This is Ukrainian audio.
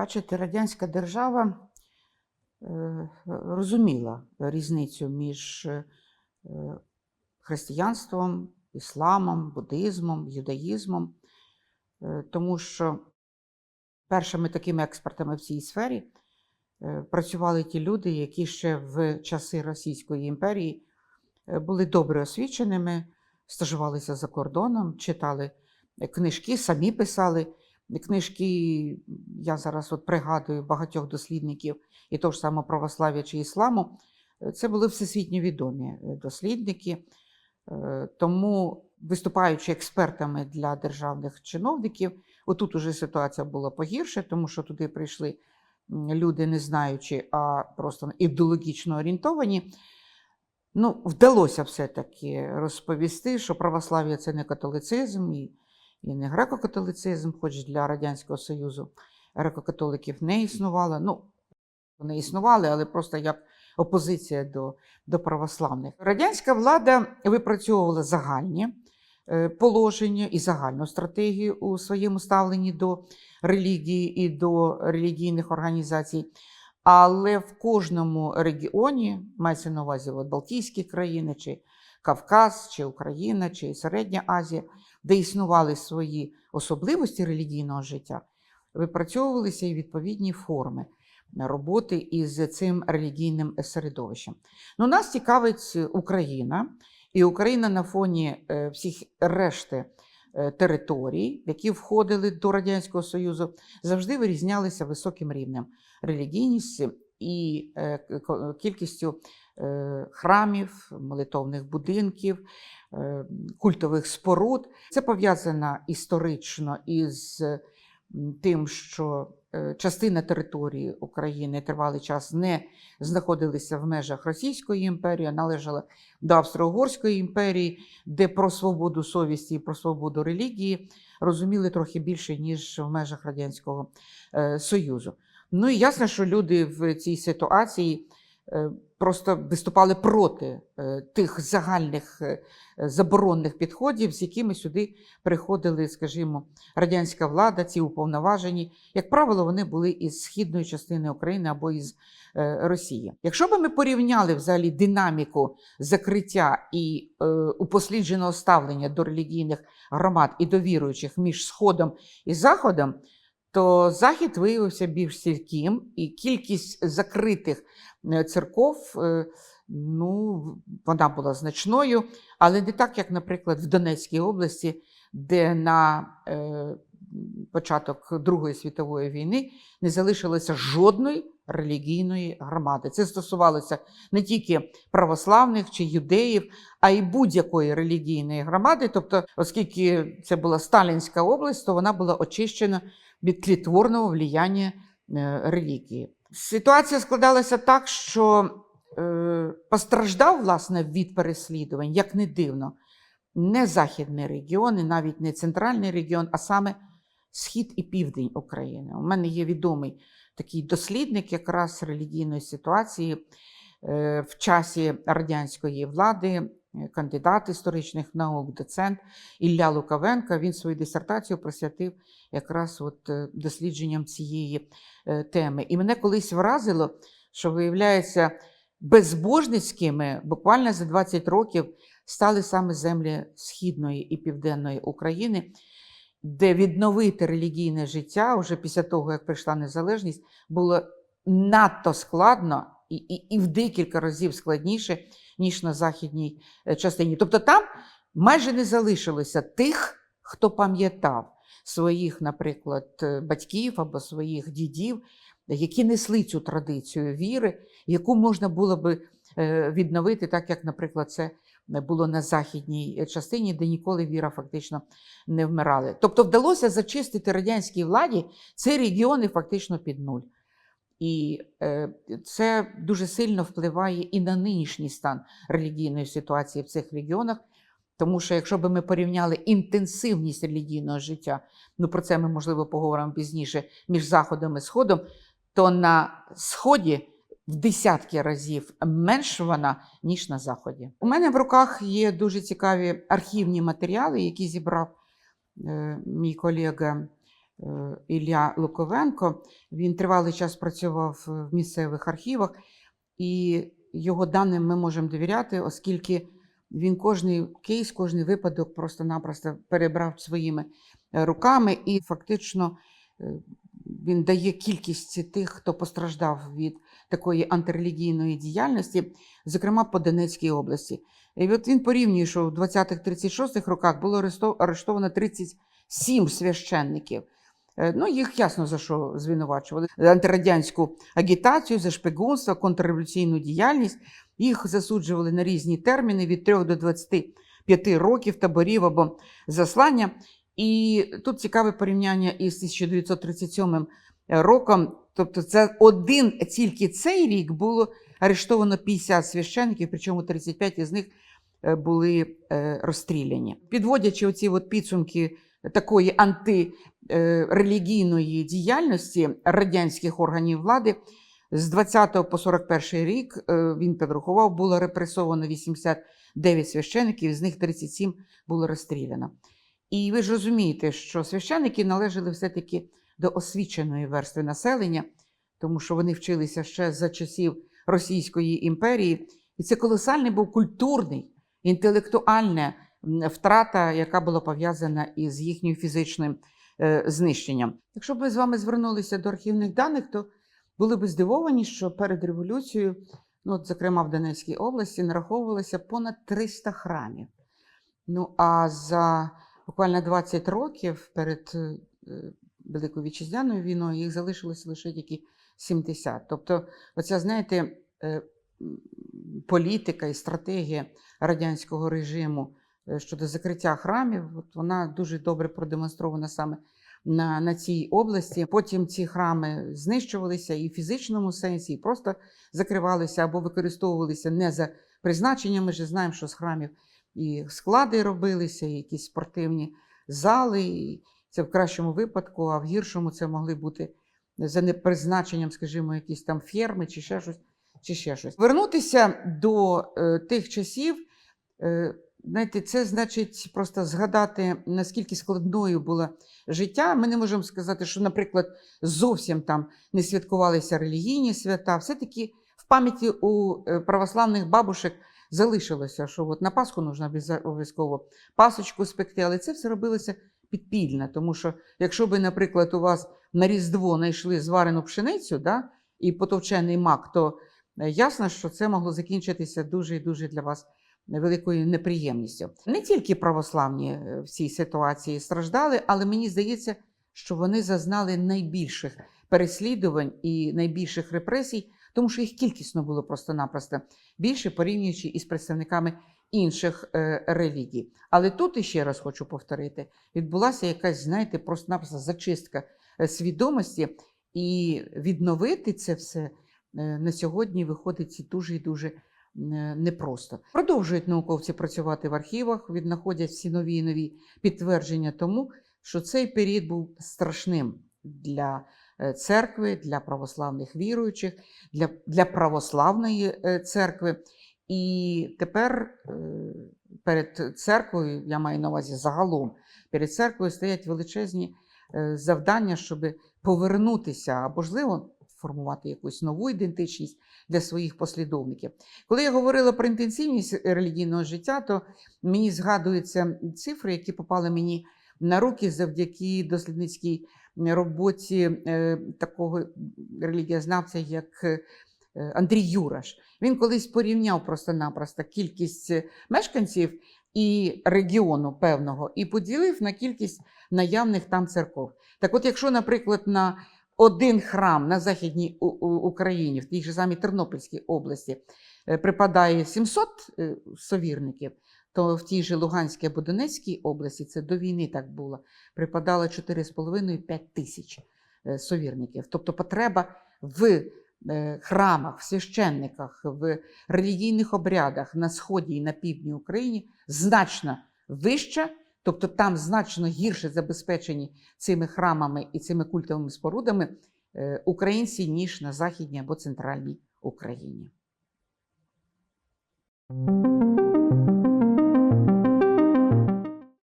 Бачите, радянська держава е, розуміла різницю між е, християнством, ісламом, буддизмом, юдаїзмом, е, тому що першими такими експертами в цій сфері працювали ті люди, які ще в часи Російської імперії були добре освіченими, стажувалися за кордоном, читали е, книжки, самі писали. Книжки, я зараз от пригадую багатьох дослідників і того ж самого православ'я чи ісламу, е, це були всесвітньо відомі е, дослідники. Тому, виступаючи експертами для державних чиновників, отут уже ситуація була погірше, тому що туди прийшли люди, не знаючи, а просто ідеологічно орієнтовані. Ну, вдалося все-таки розповісти, що православ'я це не католицизм і, і не греко-католицизм, хоч для Радянського Союзу греко-католиків не існувало. Ну, вони існували, але просто як опозиція до, до православних. Радянська влада випрацьовувала загальні е, положення і загальну стратегію у своєму ставленні до релігії і до релігійних організацій. Але в кожному регіоні, мається на увазі Балтійські країни, чи Кавказ, чи Україна, чи Середня Азія, де існували свої особливості релігійного життя, випрацьовувалися і відповідні форми роботи із цим релігійним середовищем. Ну, нас цікавить Україна, і Україна на фоні е, всіх решти територій, які входили до Радянського Союзу, завжди вирізнялися високим рівнем релігійності і е, кількістю е, храмів, молитовних будинків, е, культових споруд. Це пов'язано історично із тим, що е, частина території України тривалий час не знаходилися в межах Російської імперії, а належала до Австро-Угорської імперії, де про свободу совісті і про свободу релігії розуміли трохи більше, ніж в межах Радянського е, Союзу. Ну і ясно, що люди в цій ситуації е, просто виступали проти е, тих загальних е, заборонних підходів, з якими сюди приходили, скажімо, радянська влада, ці уповноважені. Як правило, вони були із східної частини України або із е, Росії. Якщо би ми порівняли взагалі динаміку закриття і е, упослідженого ставлення до релігійних громад і до віруючих між Сходом і Заходом, то Захід виявився більш сільким, і кількість закритих е, церков е, ну, вона була значною, але не так, як, наприклад, в Донецькій області, де на е, початок Другої світової війни не залишилося жодної релігійної громади. Це стосувалося не тільки православних чи юдеїв, а й будь-якої релігійної громади. Тобто, оскільки це була Сталінська область, то вона була очищена від тлітворного влияння е, релігії. Ситуація складалася так, що е, постраждав власне від переслідувань, як не дивно, не західний регіон, і навіть не центральний регіон, а саме схід і південь України. У мене є відомий такий дослідник якраз релігійної ситуації е, в часі радянської влади, кандидат історичних наук, доцент Ілля Лукавенко. Він свою дисертацію присвятив якраз от е, дослідженням цієї е, теми. І мене колись вразило, що виявляється, безбожницькими буквально за 20 років стали саме землі Східної і Південної України, де відновити релігійне життя вже після того, як прийшла незалежність, було надто складно і, і, і в декілька разів складніше, ніж на західній е, частині. Тобто там майже не залишилося тих, хто пам'ятав своїх, наприклад, е, батьків або своїх дідів, які несли цю традицію віри, яку можна було би е, відновити, так як, наприклад, це було на західній частині, де ніколи віра фактично не вмирали. Тобто вдалося зачистити радянській владі ці регіони фактично під нуль. І е, це дуже сильно впливає і на нинішній стан релігійної ситуації в цих регіонах. Тому що якщо б ми порівняли інтенсивність релігійного життя, ну про це ми можливо поговоримо пізніше між Заходом і Сходом, то на Сході в десятки разів менш вона, ніж на Заході. У мене в руках є дуже цікаві архівні матеріали, які зібрав е, мій колега Ілля Луковенко. Він тривалий час працював в місцевих архівах, і його даним ми можемо довіряти, оскільки він кожний кейс, кожний випадок просто-напросто перебрав своїми е, руками, і фактично е, він дає кількість тих, хто постраждав від такої антирелігійної діяльності, зокрема по Донецькій області. І от він порівнює, що в 20-36 роках було арештовано 37 священників. Е, Ну, їх ясно за що звинувачували. Антирадянську агітацію, за шпигунство, контрреволюційну діяльність. Їх засуджували на різні терміни від 3 до 25 років таборів або заслання. І тут цікаве порівняння із 1937 роком. Тобто, за один тільки цей рік було арештовано 50 священників, причому 35 із них е, були е, розстріляні. Підводячи оці от підсумки такої антирелігійної діяльності радянських органів влади, з 20 по 41 рік е, він підрахував, було репресовано 89 священиків, з них 37 було розстріляно. І ви ж розумієте, що священники належали все-таки до освіченої верстви населення, тому що вони вчилися ще за часів Російської імперії. І це колосальний був культурний, інтелектуальна м, втрата, яка була пов'язана із їхнім фізичним е, знищенням. Якщо б ми з вами звернулися до архівних даних, то були б здивовані, що перед революцією, ну, от, зокрема в Донецькій області, нараховувалося понад 300 храмів. Ну а за буквально 20 років перед е, Великою вітчизняною війною їх залишилося лише тільки 70. Тобто, оця, знаєте, е, політика і стратегія радянського режиму щодо закриття храмів, от вона дуже добре продемонстрована саме на, на цій області. Потім ці храми знищувалися і в фізичному сенсі, і просто закривалися або використовувалися не за призначенням. Ми ж знаємо, що з храмів і склади робилися, і якісь спортивні зали. І це в кращому випадку, а в гіршому це могли бути за непризначенням, скажімо, якісь там ферми чи ще щось. Чи ще щось. Вернутися до е, тих часів, е, знаєте, це значить просто згадати, наскільки складною було життя. Ми не можемо сказати, що, наприклад, зовсім там не святкувалися релігійні свята. Все-таки в пам'яті у е, православних бабушек залишилося, що от на Пасху потрібно обов'язково пасочку спекти, але це все робилося підпільно. Тому що, якщо би, наприклад, у вас на Різдво знайшли зварену пшеницю да, і потовчений мак, то е, ясно, що це могло закінчитися дуже і дуже для вас великою неприємністю. Не тільки православні е, в цій ситуації страждали, але мені здається, що вони зазнали найбільших переслідувань і найбільших репресій, тому що їх кількісно було просто-напросто більше, порівнюючи із представниками інших е, релігій. Але тут іще раз хочу повторити: відбулася якась, знаєте, просто-напросто зачистка е, свідомості, і відновити це все на сьогодні виходить дуже і дуже непросто. Продовжують науковці працювати в архівах, віднаходять всі нові і нові підтвердження тому, що цей період був страшним для е, церкви, для православних віруючих, для, для православної е, церкви. І тепер е, перед церквою, я маю на увазі загалом, перед церквою стоять величезні завдання, щоб повернутися, а можливо, формувати якусь нову ідентичність для своїх послідовників. Коли я говорила про інтенсивність релігійного життя, то мені згадуються цифри, які попали мені на руки завдяки дослідницькій роботі е, такого релігієзнавця, як е, Андрій Юраш. Він колись порівняв просто-напросто кількість мешканців і регіону певного і поділив на кількість наявних там церков. Так от, якщо, наприклад, на один храм на Західній Україні, в тій же самій Тернопільській області, е, припадає 700 е, совірників, то в тій же Луганській або Донецькій області, це до війни так було, припадало 4,5-5 тисяч е, совірників. Тобто потреба в храмах, в священниках, в релігійних обрядах на сході і на півдні України значно вища, тобто там значно гірше забезпечені цими храмами і цими культовими спорудами е, українці, ніж на Західній або центральній Україні.